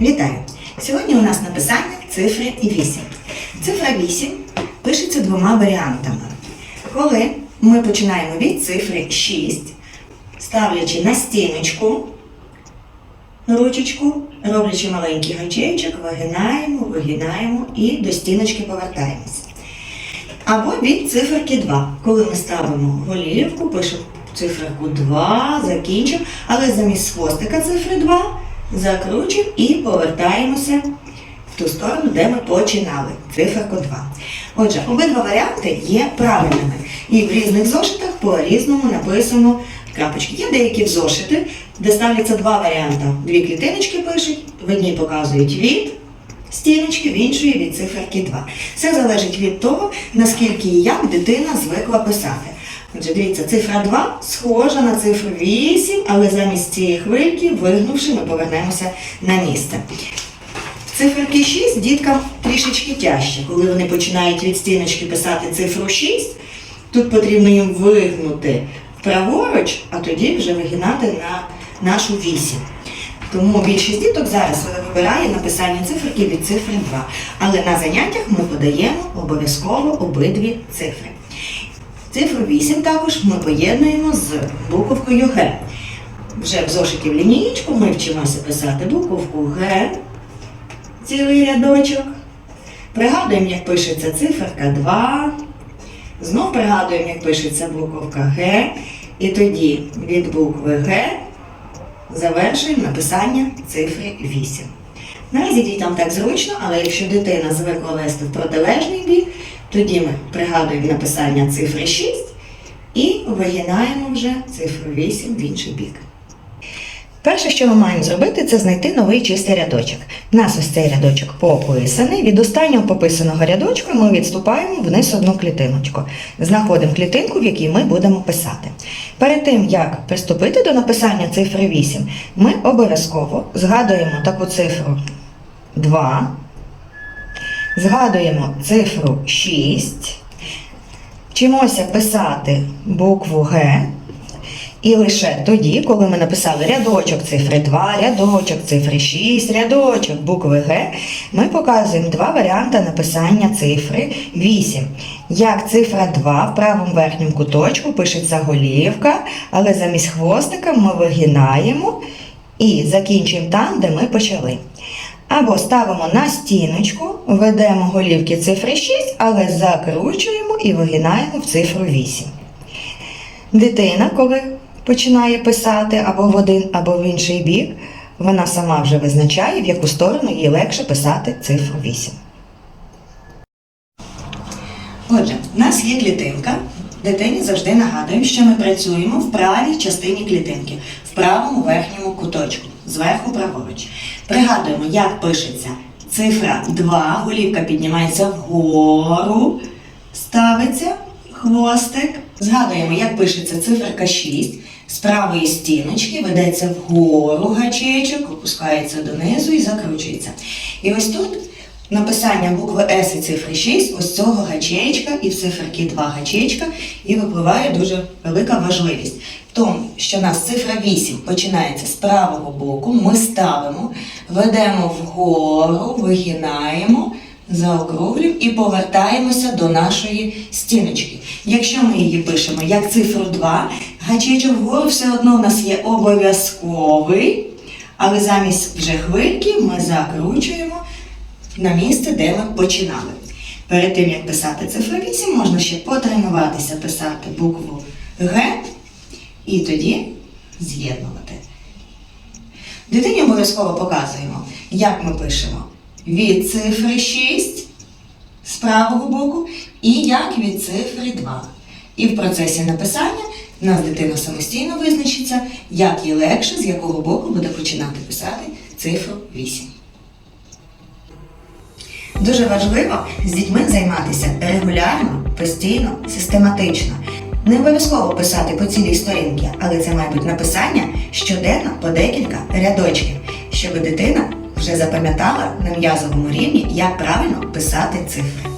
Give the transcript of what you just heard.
Вітаю! Сьогодні у нас написання цифри 8. Цифра 8 пишеться двома варіантами. Коли ми починаємо від цифри 6, ставлячи на стіночку ручечку, роблячи маленький гачечок, вигинаємо, вигинаємо і до стіночки повертаємося. Або від циферки 2. Коли ми ставимо голівку, пишемо циферку 2, закінчимо, але замість хвостика цифри 2 закручуємо і повертаємося в ту сторону, де ми починали. Циферку 2. Отже, обидва варіанти є правильними. І в різних зошитах по-різному написано крапочки. Є деякі зошити, де ставляться два варіанти. Дві клітиночки пишуть, в одній показують від стіночки, в іншої від циферки 2. Все залежить від того, наскільки і як дитина звикла писати. Отже, дивіться, цифра 2 схожа на цифру 8, але замість цієї хвильки, вигнувши, ми повернемося на місце. Циферки 6 діткам трішечки тяжче. Коли вони починають від стіночки писати цифру 6, тут потрібно їм вигнути праворуч, а тоді вже вигинати на нашу 8. Тому більшість діток зараз вибирає написання циферки від цифри 2. Але на заняттях ми подаємо обов'язково обидві цифри. Цифру 8 також ми поєднуємо з буковкою Г. Вже в зошиті в лінієчку ми вчимося писати буковку Г, цілий рядочок. Пригадуємо, як пишеться циферка 2. Знов пригадуємо, як пишеться буковка Г. І тоді від букви Г завершуємо написання цифри 8. Наразі дітям так зручно, але якщо дитина звикла вести в протилежний бік, тоді ми пригадуємо написання цифри 6 і вигинаємо вже цифру 8 в інший бік. Перше, що ми маємо зробити, це знайти новий чистий рядочок. У нас ось цей рядочок пописаний. Від останнього пописаного рядочка ми відступаємо вниз одну клітиночку. Знаходимо клітинку, в якій ми будемо писати. Перед тим, як приступити до написання цифри 8, ми обов'язково згадуємо таку цифру 2, згадуємо цифру 6, вчимося писати букву Г. І лише тоді, коли ми написали рядочок цифри 2, рядочок цифри 6, рядочок букви Г, ми показуємо два варіанти написання цифри 8. Як цифра 2 в правому верхньому куточку пишеться голівка, але замість хвостика ми вигинаємо і закінчуємо там, де ми почали. Або ставимо на стіночку, ведемо голівки цифри 6, але закручуємо і вигинаємо в цифру 8. Дитина, коли починає писати або в один, або в інший бік, вона сама вже визначає, в яку сторону їй легше писати цифру 8. Отже, в нас є клітинка. Дитині завжди нагадуємо, що ми працюємо в правій частині клітинки, в правому верхньому куточку, зверху праворуч. Пригадуємо, як пишеться цифра 2, голівка піднімається вгору, ставиться хвостик. Згадуємо, як пишеться циферка 6. З правої стіночки ведеться вгору гачечок, опускається донизу і закручується. І ось тут написання букви С і цифри 6, ось цього гачечка і в циферки 2 гачечка, і випливає дуже велика важливість. В тому, що у нас цифра 8 починається з правого боку, ми ставимо, ведемо вгору, вигинаємо, заокруглюємо і повертаємося до нашої стіночки. Якщо ми її пишемо як цифру 2, гачечок вгору все одно у нас є обов'язковий, але замість вже хвильки ми закручуємо на місце, де ми починали. Перед тим, як писати цифру 8, можна ще потренуватися писати букву Г і тоді з'єднувати. Дитині обов'язково показуємо, як ми пишемо від цифри 6 з правого боку і як від цифри 2. І в процесі написання в нас дитина самостійно визначиться, як їй легше, з якого боку буде починати писати цифру 8. Дуже важливо з дітьми займатися регулярно, постійно, систематично. Не обов'язково писати по цілій сторінці, але це має бути написання щоденно по декілька рядочків, щоб дитина вже запам'ятала на м'язовому рівні, як правильно писати цифри.